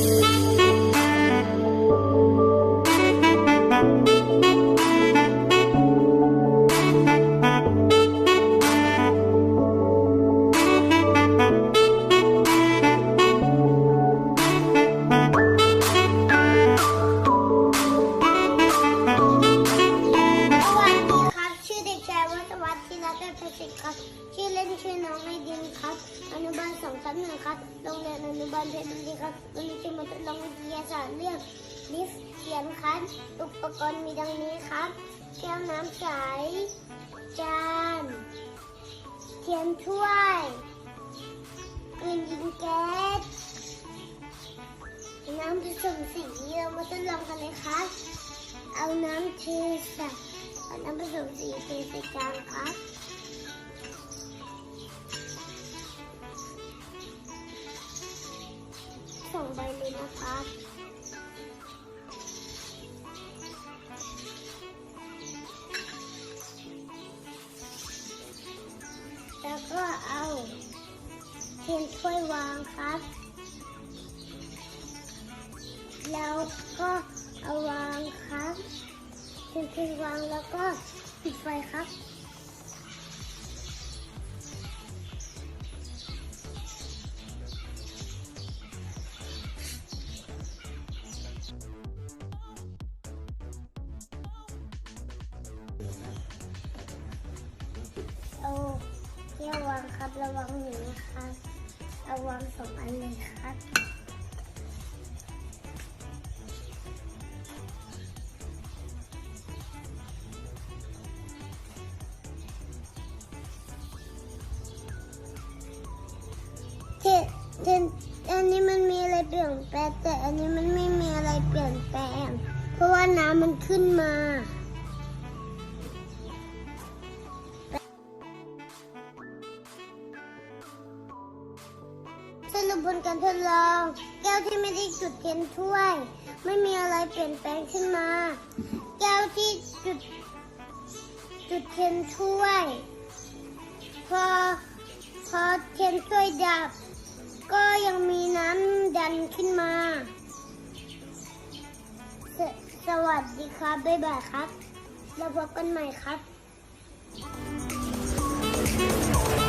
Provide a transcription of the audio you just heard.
ส วัฒวัฒน์ธีรเทพศิษย์ครับ ชื่อเล่นชื่อน้องไอดินครับ อนุบาลสองทับหนึ่งครับ โรงเรียนอนุบาลเพชรบุรีครับวันนี้จะมาทดลองวิทยาศาสตร์เรื่องลิฟเขียนครับ อุปกรณ์มีดังนี้ครับ แก้วน้ำใส จานเทียนถ้วยปืนยิงแก๊ส น้ำผสมสีเรามาทดลองกันเลยครับ เอาน้ำเทใส่อา น้ำผสมสีเทใส่จานครับสองใบเลยนะครับแล้วก็เอาเทียนถ้วยวางครับ แล้วก็เอาวาง เทียนวยวางแล้วก็ปิดไฟครับเอาเที่ยววางครับระวังหนูนะครับระวังสองอันเลยครับ เปลี่ยนแปลงแต่อันนี้มันไม่มีอะไรเปลี่ยนแปลง เพราะว่าน้ำมันขึ้นมาสรุปผลการทดลอง แก้วที่ไม่ได้จุดเทียนถ้วย ไม่มีอะไรเปลี่ยนแปลงขึ้นมา แก้วที่จุดจุดเทียนถ้วย พอพอเทียนถ้วยดับ ก็ยังมีน้ำ สวัสดีครับ บ๊ายบายครับ แล้วพบกันใหม่ครับ